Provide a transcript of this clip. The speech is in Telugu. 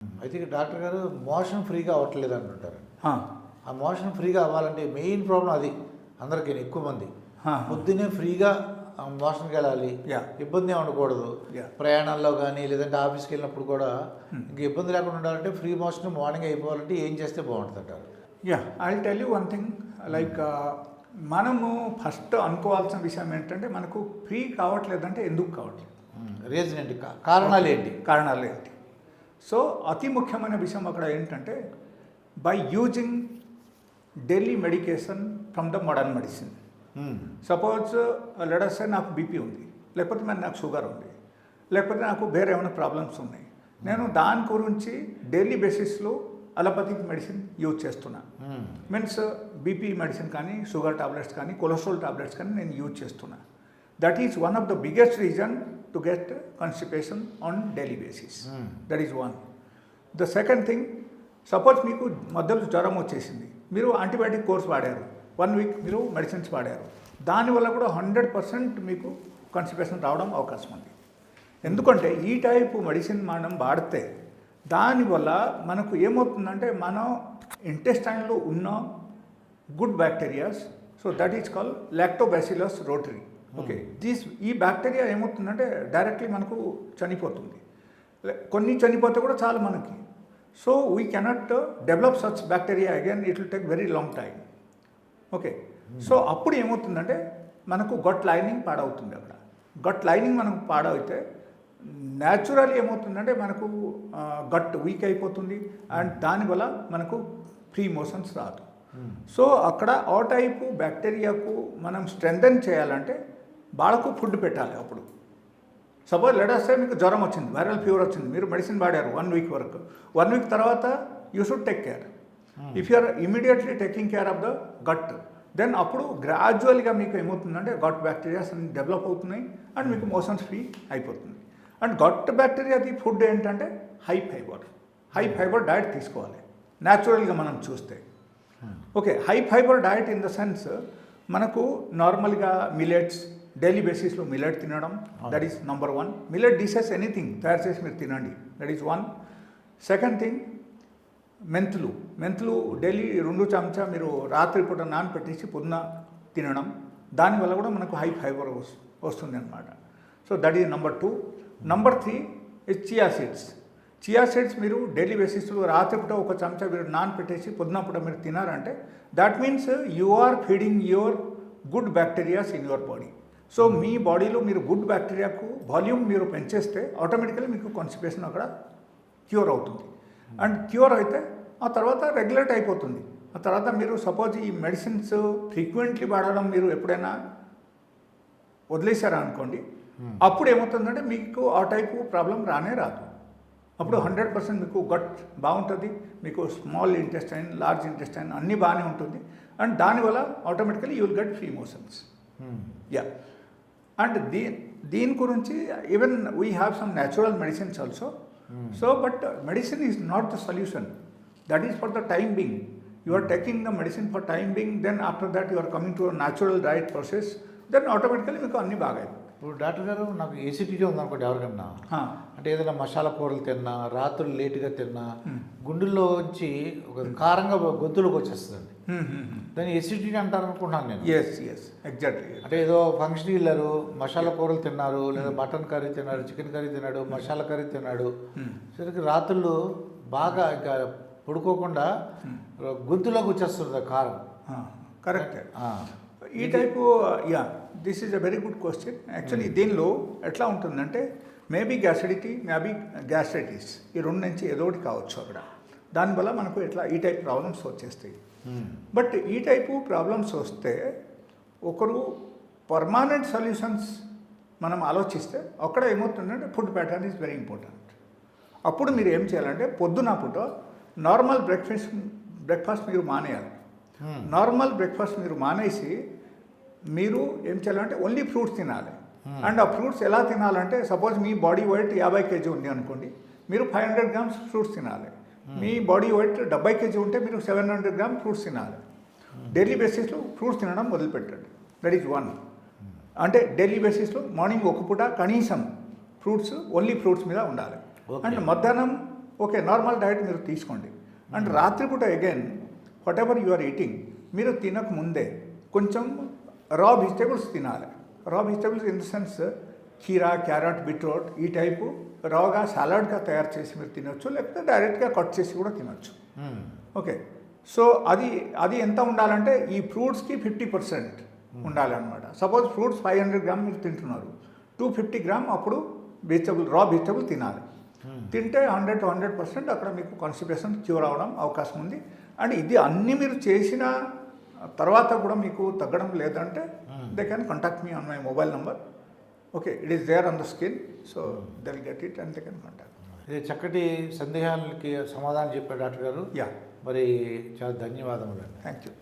అయితే డాక్టర్ గారు మోషన్ ఫ్రీగా అవ్వట్లేదు అంటుంటారు. ఆ, మోషన్ ఫ్రీగా అవ్వాలంటే మెయిన్ ప్రాబ్లం అది అందరికీ ఎక్కువ మంది. ఆ. పొద్దున్నే ఫ్రీగా మోషన్కి వెళ్ళాలి. ఇబ్బంది ఉండకూడదు. ప్రయాణాల్లో కానీ లేదంటే ఆఫీస్కి వెళ్ళినప్పుడు కూడా ఇంక ఇబ్బంది లేకుండా ఉండాలంటే ఫ్రీ మోషన్ మార్నింగ్ అయిపోవాలంటే ఏం చేస్తే బాగుంటుంది అంటారు yeah I tell you one thing like మనము ఫస్ట్ అనుకోవాల్సిన విషయం ఏంటంటే మనకు ఫ్రీ కావట్లేదంటే ఎందుకు కావట్లేదు? రీజన్ ఏంటి? కారణాలు ఏంటి? కారణాలు ఏంటి? సో అతి ముఖ్యమైన విషయం అక్కడ ఏంటంటే by using daily medication from the modern medicine. Suppose లెడస్తే నాకు బీపీ ఉంది లేకపోతే మరి నాకు షుగర్ ఉంది లేకపోతే నాకు వేరే ఏమైనా ప్రాబ్లమ్స్ ఉన్నాయి. నేను దాని గురించి డైలీ బేసిస్లో అలోపతిక్ మెడిసిన్ యూజ్ చేస్తున్నా. మీన్స్ బీపీ మెడిసిన్ కానీ షుగర్ టాబ్లెట్స్ కానీ కొలెస్ట్రాల్ టాబ్లెట్స్ కానీ నేను యూజ్ చేస్తున్నా. That is one of the biggest reason to get constipation on daily basis Hmm. That is one the second thing suppose మీకు మధ్యలో జ్వరం వచ్చేసింది. మీరు యాంటీబయాటిక్ కోర్స్ వాడారు. వన్ వీక్ మీరు మెడిసిన్స్ వాడారు. దానివల్ల కూడా హండ్రెడ్ పర్సెంట్ మీకు కాన్స్టిపేషన్ రావడం అవకాశం ఉంది. ఎందుకంటే ఈ టైపు మెడిసిన్ మనం వాడితే దానివల్ల మనకు ఏమవుతుందంటే మనం ఇంటెస్టైన్లో ఉన్న good bacterias so that is call lactobacillus rotary okay. These ఈ బ్యాక్టీరియా ఏమవుతుందంటే డైరెక్ట్లీ మనకు చనిపోతుంది. కొన్ని చనిపోతే కూడా చాలు మనకి. So we cannot develop such bacteria again it will take very long time okay. So అప్పుడు ఏమవుతుందంటే మనకు గట్ లైనింగ్ పాడవుతుంది అక్కడ. గట్ లైనింగ్ మనకు పాడవుతే న్యాచురల్ ఏమవుతుందంటే మనకు గట్ వీక్ అయిపోతుంది అండ్ దానివల్ల మనకు ఫ్రీ మోషన్స్ రాదు. సో అక్కడ ఆ టైపు బ్యాక్టీరియాకు మనం స్ట్రెంథన్ చేయాలంటే వాళ్ళకు ఫుడ్ పెట్టాలి అప్పుడు. సపోజ్ లెడస్తే మీకు జ్వరం వచ్చింది వైరల్ ఫీవర్ వచ్చింది మీరు మెడిసిన్ వాడారు వన్ వీక్ వరకు. వన్ వీక్ తర్వాత you should take care. If you are immediately taking care of the gut then అప్పుడు గ్రాడ్యువల్గా మీకు ఏమవుతుందంటే గట్ బ్యాక్టీరియాస్ అన్ని డెవలప్ అవుతున్నాయి అండ్ మీకు మోషన్స్ ఫ్రీ అయిపోతుంది. అండ్ గట్ బ్యాక్టీరియాది ఫుడ్ ఏంటంటే high fibre. High fibre diet తీసుకోవాలి. న్యాచురల్గా మనం చూస్తే. Okay high fibre diet in the sense మనకు నార్మల్గా మిలెట్స్ డైలీ బేసిస్లో మిలెట్ తినడం that is number one millet dishes anything తయారు చేసి మీరు తినండి. That is one second thing మెంతులు. మెంతులు డైలీ రెండు చెంచా మీరు రాత్రిపూట నానపెట్టేసి పొద్దున తినడం. దానివల్ల కూడా మనకు హై ఫైబర్ వస్తుంది అనమాట so that is number two number three is chia seeds chia seeds మీరు డైలీ బేసిస్లో రాత్రిపూట ఒక చెంచా మీరు నానపెట్టేసి పొద్దునపూట మీరు తినారంటే that means you are feeding your good bacterias in your body so మీ బాడీలో మీరు గుడ్ బ్యాక్టీరియాకు వాల్యూమ్ మీరు పెంచేస్తే ఆటోమేటికలీ మీకు కాన్స్టిపేషన్ అక్కడ క్యూర్ అవుతుంది. అండ్ క్యూర్ అయితే ఆ తర్వాత రెగ్యులేట్ అయిపోతుంది. ఆ తర్వాత మీరు సపోజ్ ఈ మెడిసిన్స్ ఫ్రీక్వెంట్లీ వాడడం మీరు ఎప్పుడైనా వదిలేశారా అనుకోండి అప్పుడు ఏమవుతుందంటే మీకు ఆ టైపు ప్రాబ్లం రానే రాదు. అప్పుడు హండ్రెడ్ పర్సెంట్ మీకు గట్ బాగుంటుంది మీకు స్మాల్ ఇంటెస్టైన్ లార్జ్ ఇంటెస్టైన్ అన్నీ బాగానే ఉంటుంది. అండ్ దానివల్ల automatically you will get free motions. Yeah and దీ దీని గురించి even we have some natural medicines also so but medicine is not the solution that is for the time being you are taking the medicine for time being then after that you are coming to natural diet process then automatically మీకు అన్నీ బాగా ఇప్పుడు డాక్టర్ గారు నాకు ఏసిడిటీ ఉందనుకోండి ఎవరికన్నా. అంటే ఏదైనా మసాలా కూరలు తిన్నా రాత్రులు లేటుగా తిన్నా గుండెల్లో వచ్చి ఒక కారంగా గొంతులోకి వచ్చేస్తుందండి. దాన్ని ఎసిడిటీ అంటారు అనుకుంటున్నాను నేను. ఎస్ ఎస్ ఎగ్జాక్ట్లీ అంటే ఏదో ఫంక్షన్ వెళ్ళారు మసాలా కూరలు తిన్నారు లేదా మటన్ కర్రీ తిన్నారు చికెన్ కర్రీ తిన్నాడు మసాలా కర్రీ తిన్నాడు. సరికి రాత్రులు బాగా ఇంకా పడుకోకుండా గొంతులోకి వచ్చేస్తుంది కారం. కరెక్ట్. ఈ type yeah this is a very good question actually దీనిలో ఎట్లా ఉంటుందంటే మేబీ గ్యాసిడిటీ మేబీ గ్యాస్ట్రైటిస్ ఈ రెండు నుంచి ఏదో ఒకటి కావచ్చు అక్కడ. దానివల్ల మనకు ఎట్లా ఈ టైప్ ప్రాబ్లమ్స్ వచ్చేస్తాయి. బట్ ఈ టైపు ప్రాబ్లమ్స్ వస్తే ఒకరు పర్మానెంట్ సొల్యూషన్స్ మనం ఆలోచిస్తే అక్కడ ఏమవుతుందంటే food pattern is very important అప్పుడు మీరు ఏం చేయాలంటే పొద్దున పూట నార్మల్ బ్రేక్ఫాస్ట్ బ్రేక్ఫాస్ట్ మీరు మానేయాలి. Hmm. నార్మల్ బ్రేక్ఫాస్ట్ మీరు మానేసి మీరు ఏం చేయాలంటే ఓన్లీ ఫ్రూట్స్ తినాలి. అండ్ ఆ ఫ్రూట్స్ ఎలా తినాలంటే సపోజ్ మీ బాడీ వెయిట్ యాభై కేజీ ఉంది అనుకోండి మీరు ఫైవ్ హండ్రెడ్ గ్రామ్స్ ఫ్రూట్స్ తినాలి. మీ బాడీ వెయిట్ డెబ్బై కేజీ ఉంటే మీరు సెవెన్ హండ్రెడ్ గ్రామ్ ఫ్రూట్స్ తినాలి. డైలీ బేసిస్లో ఫ్రూట్స్ తినడం మొదలుపెట్టండి. దట్ ఈజ్ వన్ అంటే డైలీ బేసిస్లో మార్నింగ్ ఒక పూట కనీసం ఫ్రూట్స్ ఓన్లీ ఫ్రూట్స్ మీద ఉండాలి. అండ్ మధ్యాహ్నం ఓకే నార్మల్ డైట్ మీరు తీసుకోండి. అండ్ రాత్రిపూట again whatever you are eating మీరు తినక ముందే కొంచెం రా వెజిటేబుల్స్ తినాలి. Raw vegetables in the sense కీరా క్యారెట్ బీట్రూట్ ఈ టైపు రాగా సలాడ్గా తయారు చేసి మీరు తినొచ్చు లేకపోతే డైరెక్ట్గా కట్ చేసి కూడా తినొచ్చు. ఓకే సో అది అది ఎంత ఉండాలంటే ఈ ఫ్రూట్స్కి ఫిఫ్టీ పర్సెంట్ ఉండాలన్నమాట. Suppose fruits five hundred gram మీరు తింటున్నారు. టూ ఫిఫ్టీ గ్రామ్ అప్పుడు వెజిటబుల్ రా వెజిటబుల్ తినాలి. తింటే హండ్రెడ్ టు హండ్రెడ్ పర్సెంట్ అక్కడ మీకు కాన్స్టిపేషన్ క్యూర్ అవడం అవకాశం ఉంది. అండ్ ఇది అన్ని మీరు చేసిన తర్వాత కూడా మీకు తగ్గడం లేదంటే they can contact me on my mobile number okay it is there on the screen so they will get it and they can contact ఇది చక్కటి సందేహాలకి సమాధానం చెప్పారు డాక్టర్ గారు. యా మరి చాలా ధన్యవాదములు థ్యాంక్ యూ